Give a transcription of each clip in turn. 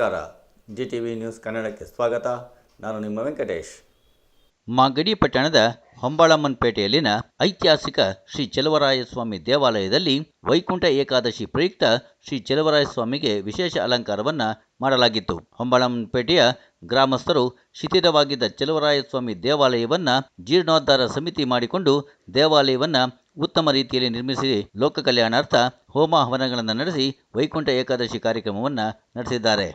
ನಮಸ್ಕಾರ. G T V news ಕನ್ನಡಕ್ಕೆ ಸ್ವಾಗತ. ನಾನು ನಿಮ್ಮ ವೆಂಕಟೇಶ್. ಮಾಗಡಿ ಪಟ್ಟಣದ ಹೊಂಬಾಳಮ್ಮನಪೇಟೆಯಲ್ಲಿನ ಐತಿಹಾಸಿಕ ಶ್ರೀ ಚೆಲುವರಾಯಸ್ವಾಮಿ ದೇವಾಲಯದಲ್ಲಿ ವೈಕುಂಠ ಏಕಾದಶಿ ಪ್ರಯುಕ್ತ ಶ್ರೀ ಚೆಲುವರಾಯಸ್ವಾಮಿಗೆ ವಿಶೇಷ ಅಲಂಕಾರವನ್ನು ಮಾಡಲಾಗಿತ್ತು. ಹೊಂಬಾಳಮ್ಮನಪೇಟೆಯ ಗ್ರಾಮಸ್ಥರು ಶಿಥಿಲವಾಗಿದ್ದ ಚೆಲುವರಾಯಸ್ವಾಮಿ ದೇವಾಲಯವನ್ನು ಜೀರ್ಣೋದ್ಧಾರ ಸಮಿತಿ ಮಾಡಿಕೊಂಡು ದೇವಾಲಯವನ್ನು ಉತ್ತಮ ರೀತಿಯಲ್ಲಿ ನಿರ್ಮಿಸಿ ಲೋಕ ಕಲ್ಯಾಣಾರ್ಥ ಹೋಮ ಹವನಗಳನ್ನು ನಡೆಸಿ ವೈಕುಂಠ ಏಕಾದಶಿ ಕಾರ್ಯಕ್ರಮವನ್ನು ನಡೆಸಿದ್ದಾರೆ.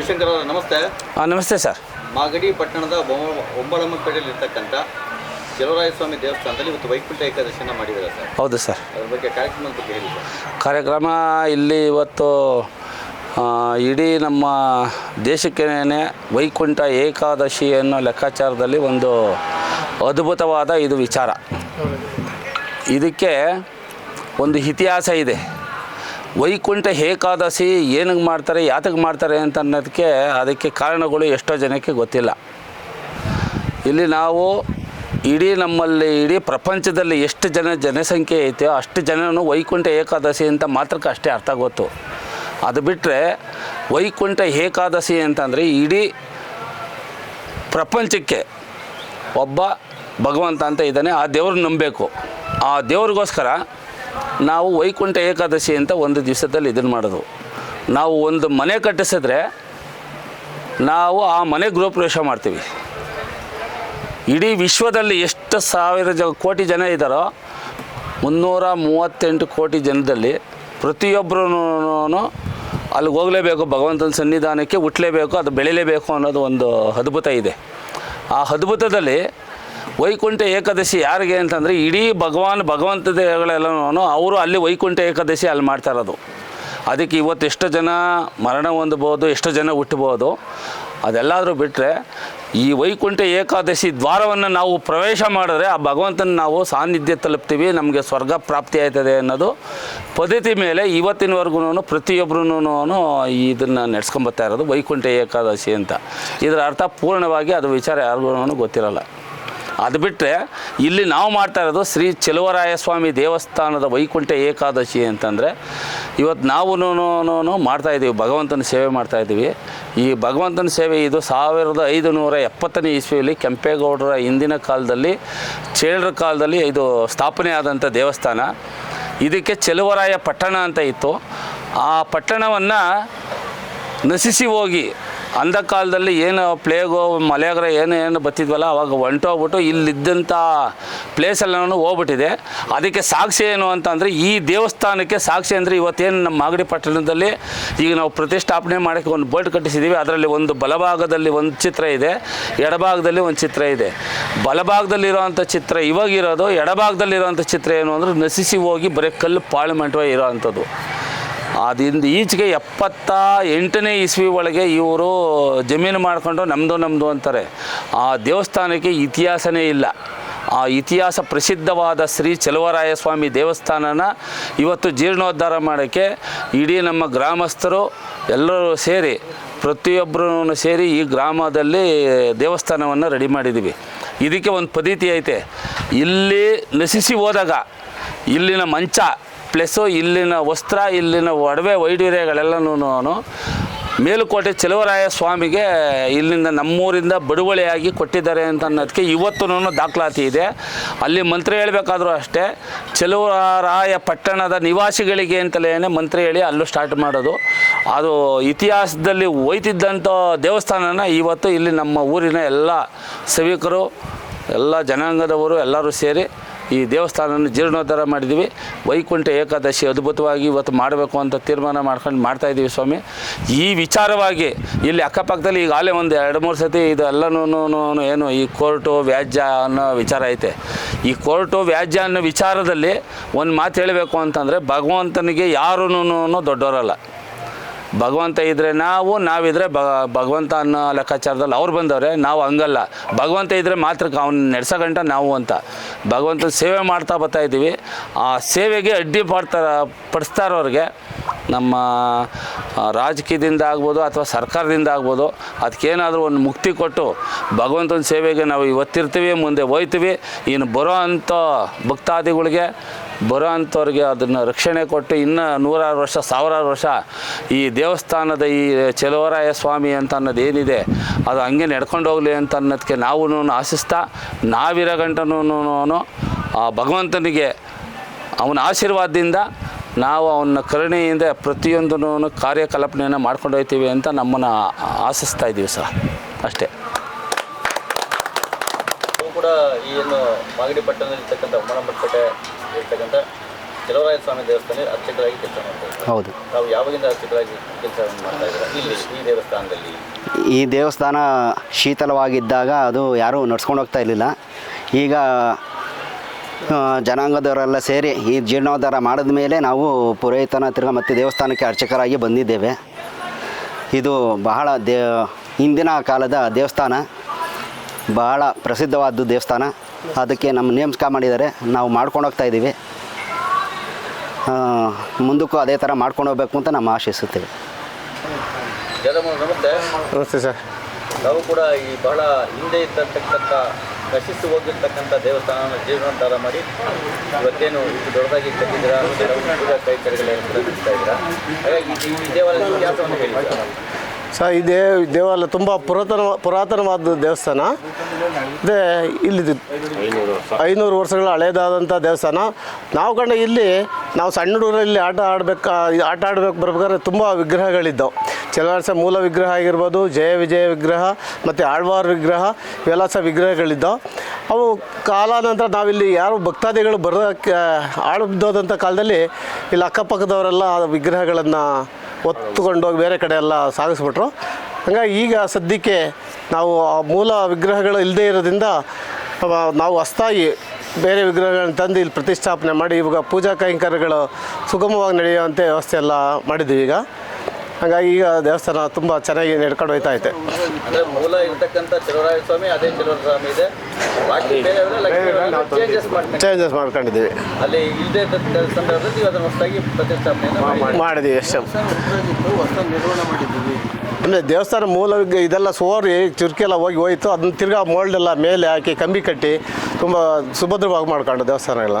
ಶಿವಶಂಕರ್ ನಮಸ್ತೆ. ಹಾಂ ನಮಸ್ತೆ ಸರ್. ಮಾಗಡಿ ಪಟ್ಟಣದ ಒಂಬಳಮ್ಮಪೇಟೆಯಲ್ಲಿ ಇರ್ತಕ್ಕಂಥ ಚಲವರಾಯಸ್ವಾಮಿ ದೇವಸ್ಥಾನದಲ್ಲಿ ಇವತ್ತು ವೈಕುಂಠ ಏಕಾದಶಿಯನ್ನು ಮಾಡಿದ್ದಾರೆ ಸರ್. ಹೌದು ಸರ್. ಅದ್ರ ಬಗ್ಗೆ ಕಾರ್ಯಕ್ರಮದ ಬಗ್ಗೆ ಹೇಳಿ ಸರ್. ಕಾರ್ಯಕ್ರಮ ಇಲ್ಲಿ ಇವತ್ತು ಇಡೀ ನಮ್ಮ ದೇಶಕ್ಕೇನೆ ವೈಕುಂಠ ಏಕಾದಶಿ ಅನ್ನೋ ಲೆಕ್ಕಾಚಾರದಲ್ಲಿ ಒಂದು ಅದ್ಭುತವಾದ ಇದು ವಿಚಾರ. ಇದಕ್ಕೆ ಒಂದು ಇತಿಹಾಸ ಇದೆ. ವೈಕುಂಠ ಏಕಾದಶಿ ಏನಕ್ಕೆ ಮಾಡ್ತಾರೆ ಯಾತಕ್ಕೆ ಮಾಡ್ತಾರೆ ಅಂತ ಅನ್ನೋದಕ್ಕೆ ಅದಕ್ಕೆ ಕಾರಣಗಳು ಎಷ್ಟೋ ಜನಕ್ಕೆ ಗೊತ್ತಿಲ್ಲ. ಇಲ್ಲಿ ನಾವು ಇಡೀ ನಮ್ಮಲ್ಲಿ, ಇಡೀ ಪ್ರಪಂಚದಲ್ಲಿ ಎಷ್ಟು ಜನ ಜನಸಂಖ್ಯೆ ಐತೆಯೋ ಅಷ್ಟು ಜನನು ವೈಕುಂಠ ಏಕಾದಶಿ ಅಂತ ಮಾತ್ರಕ್ಕೆ ಅಷ್ಟೇ ಅರ್ಥ ಗೊತ್ತು. ಅದು ಬಿಟ್ಟರೆ ವೈಕುಂಠ ಏಕಾದಶಿ ಅಂತಂದರೆ ಇಡೀ ಪ್ರಪಂಚಕ್ಕೆ ಒಬ್ಬ ಭಗವಂತ ಅಂತ ಇದ್ದಾನೆ, ಆ ದೇವ್ರನ್ನ ನಂಬಬೇಕು. ಆ ದೇವ್ರಿಗೋಸ್ಕರ ನಾವು ವೈಕುಂಠ ಏಕಾದಶಿ ಅಂತ ಒಂದು ದಿವಸದಲ್ಲಿ ಇದನ್ನು ಮಾಡೋದು. ನಾವು ಒಂದು ಮನೆ ಕಟ್ಟಿಸಿದ್ರೆ ನಾವು ಆ ಮನೆ ಗೃಹಪ್ರವೇಶ ಮಾಡ್ತೀವಿ. ಇಡೀ ವಿಶ್ವದಲ್ಲಿ ಎಷ್ಟು ಸಾವಿರ ಜ, ಕೋಟಿ ಜನ ಇದ್ದಾರೋ ಮುನ್ನೂರ ಮೂವತ್ತೆಂಟು ಕೋಟಿ ಜನದಲ್ಲಿ ಪ್ರತಿಯೊಬ್ಬರೂ ಅಲ್ಲಿಗೆ ಹೋಗಲೇಬೇಕು, ಭಗವಂತನ ಸನ್ನಿಧಾನಕ್ಕೆ ಹುಟ್ಟಲೇಬೇಕು ಅದು ಬೆಳೀಲೇಬೇಕು ಅನ್ನೋದು ಒಂದು ಅದ್ಭುತ ಇದೆ. ಆ ಅದ್ಭುತದಲ್ಲಿ ವೈಕುಂಠ ಏಕಾದಶಿ ಯಾರಿಗೆ ಅಂತಂದರೆ ಇಡೀ ಭಗವಾನ್ ಭಗವಂತ ದೇವಗಳೆಲ್ಲನೂ ಅವರು ಅಲ್ಲಿ ವೈಕುಂಠ ಏಕಾದಶಿ ಅಲ್ಲಿ ಮಾಡ್ತಾ ಇರೋದು. ಅದಕ್ಕೆ ಇವತ್ತು ಎಷ್ಟು ಜನ ಮರಣ ಹೊಂದ್ಬೋದು ಎಷ್ಟು ಜನ ಹುಟ್ಟಬೋದು ಅದೆಲ್ಲಾದರೂ ಬಿಟ್ಟರೆ ಈ ವೈಕುಂಠ ಏಕಾದಶಿ ದ್ವಾರವನ್ನು ನಾವು ಪ್ರವೇಶ ಮಾಡಿದ್ರೆ ಆ ಭಗವಂತನ ನಾವು ಸಾನ್ನಿಧ್ಯ ತಲುಪ್ತೀವಿ, ನಮಗೆ ಸ್ವರ್ಗ ಪ್ರಾಪ್ತಿ ಆಯ್ತದೆ ಅನ್ನೋದು ಪದ್ಧತಿ ಮೇಲೆ ಇವತ್ತಿನವರೆಗೂ ಪ್ರತಿಯೊಬ್ಬರೂ ಇದನ್ನು ನಡೆಸ್ಕೊಂಬತ್ತಾ ಇರೋದು ವೈಕುಂಠ ಏಕಾದಶಿ ಅಂತ. ಇದರ ಅರ್ಥ ಪೂರ್ಣವಾಗಿ ಅದು ವಿಚಾರ ಯಾರಿಗೂ ಗೊತ್ತಿರಲ್ಲ. ಅದು ಬಿಟ್ಟರೆ ಇಲ್ಲಿ ನಾವು ಮಾಡ್ತಾ ಇರೋದು ಶ್ರೀ ಚೆಲುವರಾಯ ಸ್ವಾಮಿ ದೇವಸ್ಥಾನದ ವೈಕುಂಠ ಏಕಾದಶಿ ಅಂತಂದರೆ ಇವತ್ತು ನಾವು ಮಾಡ್ತಾ ಇದ್ದೀವಿ ಭಗವಂತನ ಸೇವೆ ಮಾಡ್ತಾ ಇದ್ದೀವಿ ಈ ಭಗವಂತನ ಸೇವೆ ಇದು ಸಾವಿರದ ಐದು ನೂರ ಎಪ್ಪತ್ತನೇ ಇಸ್ವಿಯಲ್ಲಿ ಕೆಂಪೇಗೌಡರ ಹಿಂದಿನ ಕಾಲದಲ್ಲಿ, ಚೇಳರ ಕಾಲದಲ್ಲಿ ಇದು ಸ್ಥಾಪನೆ ಆದಂಥ ದೇವಸ್ಥಾನ. ಇದಕ್ಕೆ ಚೆಲುವರಾಯ ಪಟ್ಟಣ ಅಂತ ಇತ್ತು. ಆ ಪಟ್ಟಣವನ್ನು ನಶಿಸಿ ಹೋಗಿ ಅಂಧ ಕಾಲದಲ್ಲಿ ಏನು ಪ್ಲೇಗು ಮಲೆಯಾಗ್ರ ಏನು ಏನು ಬತ್ತಿದ್ವಲ್ಲ ಅವಾಗ ಹೊಂಟೋಗ್ಬಿಟ್ಟು ಇಲ್ಲಿದ್ದಂಥ ನಾನು ಹೋಗ್ಬಿಟ್ಟಿದೆ ಅದಕ್ಕೆ ಸಾಕ್ಷಿ ಏನು ಅಂತಂದರೆ ಈ ದೇವಸ್ಥಾನಕ್ಕೆ ಸಾಕ್ಷಿ ಅಂದರೆ ಇವತ್ತೇನು ನಮ್ಮ ಮಾಗಡಿ ಪಟ್ಟಣದಲ್ಲಿ ಈಗ ನಾವು ಪ್ರತಿಷ್ಠಾಪನೆ ಮಾಡೋಕ್ಕೆ ಒಂದು ಬೋರ್ಡ್ ಕಟ್ಟಿಸಿದ್ದೀವಿ ಅದರಲ್ಲಿ ಒಂದು ಬಲಭಾಗದಲ್ಲಿ ಒಂದು ಚಿತ್ರ ಇದೆ. ಎಡಭಾಗದಲ್ಲಿ ಒಂದು ಚಿತ್ರ ಇದೆ. ಬಲಭಾಗದಲ್ಲಿರೋವಂಥ ಚಿತ್ರ ಇವಾಗಿರೋದು, ಎಡಭಾಗದಲ್ಲಿರೋವಂಥ ಚಿತ್ರ ಏನು ಅಂದರೆ ನಶಿಸಿ ಹೋಗಿ ಬರೀ ಕಲ್ಲು ಪಾರ್ಲಿಮೆಂಟ್ ಇರೋ ಅಂಥದ್ದು ಅದಿಂದ ಈಚೆಗೆ ಎಪ್ಪತ್ತ ಎಂಟನೇ ಇಸ್ವಿ ಒಳಗೆ ಇವರು ಜಮೀನು ಮಾಡಿಕೊಂಡು ನಮ್ಮದು ನಮ್ಮದು ಅಂತಾರೆ. ಆ ದೇವಸ್ಥಾನಕ್ಕೆ ಇತಿಹಾಸನೇ ಇಲ್ಲ. ಆ ಇತಿಹಾಸ ಪ್ರಸಿದ್ಧವಾದ ಶ್ರೀ ಚೆಲುವರಾಯ ಸ್ವಾಮಿ ದೇವಸ್ಥಾನನ ಇವತ್ತು ಜೀರ್ಣೋದ್ಧಾರ ಮಾಡೋಕ್ಕೆ ಇಡೀ ನಮ್ಮ ಗ್ರಾಮಸ್ಥರು ಎಲ್ಲರೂ ಸೇರಿ ಪ್ರತಿಯೊಬ್ಬರೂ ಸೇರಿ ಈ ಗ್ರಾಮದಲ್ಲಿ ದೇವಸ್ಥಾನವನ್ನು ರೆಡಿ ಮಾಡಿದ್ದೀವಿ. ಇದಕ್ಕೆ ಒಂದು ಪದ್ಧತಿ ಐತೆ. ಇಲ್ಲಿ ನಶಿಸಿ ಹೋದಾಗ, ಇಲ್ಲಿನ ಮಂಚ ಪ್ಲಸ್ಸು ಇಲ್ಲಿನ ವಸ್ತ್ರ, ಇಲ್ಲಿನ ಒಡವೆ ವೈಡೂರ್ಯಗಳೆಲ್ಲನೂ ಮೇಲುಕೋಟೆ ಚೆಲುವರಾಯ ಸ್ವಾಮಿಗೆ ಇಲ್ಲಿಂದ ನಮ್ಮೂರಿಂದ ಬಡುವಳಿಯಾಗಿ ಕೊಟ್ಟಿದ್ದಾರೆ ಅಂತ ಅನ್ನೋದಕ್ಕೆ ಇವತ್ತೂ ದಾಖಲಾತಿ ಇದೆ. ಅಲ್ಲಿ ಮಂತ್ರಿ ಹೇಳಬೇಕಾದ್ರೂ ಅಷ್ಟೇ, ಚೆಲುವರಾಯ ಪಟ್ಟಣದ ನಿವಾಸಿಗಳಿಗೆ ಅಂತಲೇ ಮಂತ್ರಿ ಹೇಳಿ ಅಲ್ಲೂ ಸ್ಟಾರ್ಟ್ ಮಾಡೋದು. ಅದು ಇತಿಹಾಸದಲ್ಲಿ ಹೋಯ್ತಿದ್ದಂಥ ದೇವಸ್ಥಾನನ ಇವತ್ತು ಇಲ್ಲಿ ನಮ್ಮ ಊರಿನ ಎಲ್ಲ ಸಭಿಕರು ಎಲ್ಲ ಜನಾಂಗದವರು ಎಲ್ಲರೂ ಸೇರಿ ಈ ದೇವಸ್ಥಾನವನ್ನು ಜೀರ್ಣೋದ್ಧಾರ ಮಾಡಿದ್ದೀವಿ. ವೈಕುಂಠ ಏಕಾದಶಿ ಅದ್ಭುತವಾಗಿ ಇವತ್ತು ಮಾಡಬೇಕು ಅಂತ ತೀರ್ಮಾನ ಮಾಡ್ಕೊಂಡು ಮಾಡ್ತಾಯಿದ್ದೀವಿ ಸ್ವಾಮಿ. ಈ ವಿಚಾರವಾಗಿ ಇಲ್ಲಿ ಅಕ್ಕಪಕ್ಕದಲ್ಲಿ ಈಗಾಗಲೇ ಒಂದು ಎರಡು ಮೂರು ಸತಿ ಇದು ಎಲ್ಲನೂ ಏನು ಈ ಕೋರ್ಟು ವ್ಯಾಜ್ಯ ಅನ್ನೋ ವಿಚಾರ ಐತೆ. ಈ ಕೋರ್ಟು ವ್ಯಾಜ್ಯ ಅನ್ನೋ ವಿಚಾರದಲ್ಲಿ ಒಂದು ಮಾತು ಹೇಳಬೇಕು ಅಂತಂದರೆ ಭಗವಂತನಿಗೆ ಯಾರೂ ದೊಡ್ಡವರಲ್ಲ ಭಗವಂತ ಇದ್ದರೆ ನಾವು ನಾವಿದ್ರೆ ಭಗವಂತ ಅನ್ನೋ ಲೆಕ್ಕಾಚಾರದಲ್ಲಿ ಅವ್ರು ಬಂದವ್ರೆ, ನಾವು ಹಂಗಲ್ಲ. ಭಗವಂತ ಇದ್ದರೆ ಮಾತ್ರ ಅವ್ನ ನಡೆಸೋಗಂಟ ನಾವು ಅಂತ. ಭಗವಂತನ ಸೇವೆ ಮಾಡ್ತಾ ಬರ್ತಾ ಇದ್ದೀವಿ. ಆ ಸೇವೆಗೆ ಅಡ್ಡಿ ಪಡ್ತಾರ, ಪಡಿಸ್ತಾ ಇರೋರಿಗೆ ನಮ್ಮ ರಾಜಕೀಯದಿಂದ ಆಗ್ಬೋದು ಅಥವಾ ಸರ್ಕಾರದಿಂದ ಆಗ್ಬೋದು, ಅದಕ್ಕೇನಾದರೂ ಒಂದು ಮುಕ್ತಿ ಕೊಟ್ಟು ಭಗವಂತನ ಸೇವೆಗೆ ನಾವು ಇವತ್ತಿರ್ತೀವಿ, ಮುಂದೆ ಹೋಯ್ತೀವಿ. ಇನ್ನು ಬರೋ ಅಂಥ ಭಕ್ತಾದಿಗಳಿಗೆ ಬರೋ ಅಂಥವ್ರಿಗೆ ಅದನ್ನು ರಕ್ಷಣೆ ಕೊಟ್ಟು ಇನ್ನು ನೂರಾರು ವರ್ಷ, ಸಾವಿರಾರು ವರ್ಷ ಈ ದೇವಸ್ಥಾನದ ಈ ಚೆಲುವರಾಯ ಸ್ವಾಮಿ ಅಂತ ಅನ್ನೋದು ಏನಿದೆ, ಅದು ಹಂಗೆ ನಡ್ಕೊಂಡು ಹೋಗಲಿ ಅಂತ ಅನ್ನೋದಕ್ಕೆ ನಾವು ಆಶಿಸ್ತಾ, ನಾವಿರೋ ಗಂಟನೂ ಆ ಭಗವಂತನಿಗೆ ಅವನ ಆಶೀರ್ವಾದದಿಂದ ನಾವು ಅವನ ಕರುಣೆಯಿಂದ ಪ್ರತಿಯೊಂದೂ ಕಾರ್ಯಕಲ್ಪನೆಯನ್ನು ಮಾಡ್ಕೊಂಡು ಹೋಗ್ತೀವಿ ಅಂತ ನಮ್ಮನ್ನು ಆಶಿಸ್ತಾ ಇದ್ದೀವಿ ಸರ್, ಅಷ್ಟೇ. ಕೂಡ ಈ ಏನು ಮಾಗಡಿ ಪಟ್ಟಣದಲ್ಲಿ ಇರ್ತಕ್ಕಂಥ ಉಮ್ಮನಂಬಟ್ಟಪೇಟೆ ಇರ್ತಕ್ಕಂಥ ಸ್ವಾಮಿ ಅರ್ಚಕರಾಗಿ ಕೆಲಸ ಹೌದು. ನಾವು ಯಾವಾಗಿಂದ ಅರ್ಚಕರಾಗಿ ಕೆಲಸ ಮಾಡ್ತಾ ಇದ್ದೀರಾ? ಇಲ್ಲಿ ಈ ದೇವಸ್ಥಾನದಲ್ಲಿ. ಈ ದೇವಸ್ಥಾನ ಶೀತಲವಾಗಿದ್ದಾಗ ಅದು ಯಾರೂ ನಡ್ಸ್ಕೊಂಡು ಹೋಗ್ತಾ ಇರಲಿಲ್ಲ. ಈಗ ಜನಾಂಗದವರೆಲ್ಲ ಸೇರಿ ಈ ಜೀರ್ಣೋದ್ಧಾರ ಮಾಡಿದ ಮೇಲೆ ನಾವು ಪುರೋಹಿತನ ತಿರ್ಗ ಮತ್ತು ದೇವಸ್ಥಾನಕ್ಕೆ ಅರ್ಚಕರಾಗಿ ಬಂದಿದ್ದೇವೆ. ಇದು ಬಹಳ ದೇ ಹಿಂದಿನ ಕಾಲದ ದೇವಸ್ಥಾನ. ಬಹಳ ಪ್ರಸಿದ್ಧವಾದ ದೇವಸ್ಥಾನ. ಅದಕ್ಕೆ ನಮ್ಮ ನೇಮಕ ಮಾಡಿದ್ದಾರೆ. ನಾವು ಮಾಡ್ಕೊಂಡು ಹೋಗ್ತಾ ಇದ್ದೀವಿ. ಆ, ಮುಂದಕ್ಕೂ ಅದೇ ಥರ ಮಾಡ್ಕೊಂಡು ಹೋಗ್ಬೇಕು ಅಂತ ನಾವು ಆಶಿಸುತ್ತೇವೆ. ನಮಸ್ತೆ ನಮಸ್ತೆ ಸರ್. ನಾವು ಕೂಡ ಈ ಬಹಳ ಹಿಂದೆ ಇದ್ದಂತಕ್ಕಂಥ ನಶಿಸಿ ಹೋಗಿರ್ತಕ್ಕಂಥ ದೇವಸ್ಥಾನ ಜೀರ್ಣೋದ್ಧಾರ ಮಾಡಿ ಇವತ್ತೇನು ಇಷ್ಟು ದೊಡ್ಡದಾಗಿ ಕಟ್ಟಿದ್ದೀರಾ ಕೈ ಪೂಜಾ ಕೈಕರ್ಯಗಳೆಲ್ಲ ಕೂಡ ನಡೆಸ್ತಾ ಇದ್ದೀರಾ. ಹಾಗಾಗಿ ಈ- ಈ ದೇವಾಲಯದ ಇತಿಹಾಸವನ್ನು ಹೇಳಿ ಸರ್ ಈ ದೇವ ದೇವಾಲಯ ತುಂಬ ಪುರಾತನ ಪುರಾತನವಾದ ದೇವಸ್ಥಾನ. ಅದೇ ಇಲ್ಲಿ ಐನೂರು ವರ್ಷಗಳ ಹಳೇದಾದಂಥ ದೇವಸ್ಥಾನ. ನಾವು ಕಂಡ ಇಲ್ಲಿ ನಾವು ಸಣ್ಣ ಹುಡುಗರಲ್ಲಿ ಆಟ ಆಡ್ಬೇಕಾ ಆಟ ಆಡ್ಬೇಕು ಬರ್ಬೇಕಾದ್ರೆ ತುಂಬ ವಿಗ್ರಹಗಳಿದ್ದವು. ಕೆಲವರ್ಷ ಮೂಲ ವಿಗ್ರಹ ಆಗಿರ್ಬೋದು ಜಯ ವಿಜಯ ವಿಗ್ರಹ ಮತ್ತು ಆಳ್ವಾರ್ ವಿಗ್ರಹ ಇವೆಲ್ಲ ಸಹ ವಿಗ್ರಹಗಳಿದ್ದವು. ಅವು ಕಾಲಾನಂತರ ನಾವಿಲ್ಲಿ ಯಾರು ಭಕ್ತಾದಿಗಳು ಬರೋಕ್ಕೆ ಆಳ್ದೋದಂಥ ಕಾಲದಲ್ಲಿ ಇಲ್ಲಿ ಅಕ್ಕಪಕ್ಕದವರೆಲ್ಲ ವಿಗ್ರಹಗಳನ್ನು ಒತ್ತುಕೊಂಡು ಹೋಗಿ ಬೇರೆ ಕಡೆ ಎಲ್ಲ ಸಾಗಿಸ್ಬಿಟ್ರು. ಹಂಗಾಗಿ ಈಗ ಸದ್ಯಕ್ಕೆ ನಾವು ಆ ಮೂಲ ವಿಗ್ರಹಗಳು ಇಲ್ಲದೇ ಇರೋದ್ರಿಂದ ನಾವು ಅಸ್ಥಾಯಿ ಬೇರೆ ವಿಗ್ರಹಗಳನ್ನ ತಂದು ಇಲ್ಲಿ ಪ್ರತಿಷ್ಠಾಪನೆ ಮಾಡಿ ಇವಾಗ ಪೂಜಾ ಕೈಂಕರ್ಯಗಳು ಸುಗಮವಾಗಿ ನಡೆಯುವಂಥ ವ್ಯವಸ್ಥೆ ಎಲ್ಲ ಮಾಡಿದ್ದೀವಿ ಈಗ. ಹಾಗಾಗಿ ಈಗ ದೇವಸ್ಥಾನ ತುಂಬ ಚೆನ್ನಾಗಿ ನಡ್ಕೊಂಡು ಹೋಯ್ತಾ ಐತೆ ಅಂದ್ರೆ ಮೂಲ ಇರ್ತಕ್ಕಂಥ ಚಲುವರಾಯ ಸ್ವಾಮಿ ಅದೇ ಚಲುವರಾಯ ಸ್ವಾಮಿ ಇದೆ. ಬಾಕಿ ಚೇಂಜಸ್ ಮಾಡ್ಕೊಂಡು ಚೇಂಜಸ್ ಮಾಡ್ಕೊಂಡಿದ್ದೀವಿ. ಅಲ್ಲಿ ಇಲ್ಲದೆ ಸಂದರ್ಭದಲ್ಲಿ ನೀವು ಅದನ್ನು ಹೊಸದಾಗಿ ಪ್ರತಿಷ್ಠಾಪನೆಯನ್ನು ಮಾಡಿ ಮಾಡಿದ್ದೀವಿ ಅಷ್ಟೇ ಅಂದರೆ ದೇವಸ್ಥಾನ ಮೂಲ ಇದೆಲ್ಲ ಸೋರಿ ಚುರುಕಿ ಎಲ್ಲ ಹೋಗಿ ಹೋಯಿತು. ಅದನ್ನ ತಿರ್ಗಾ ಮೋಲ್ಡ್ ಎಲ್ಲ ಮೇಲೆ ಹಾಕಿ ಕಂಬಿ ಕಟ್ಟಿ ತುಂಬ ಸುಭದ್ರವಾಗಿ ಮಾಡ್ಕೊಂಡು ದೇವಸ್ಥಾನ ಎಲ್ಲ.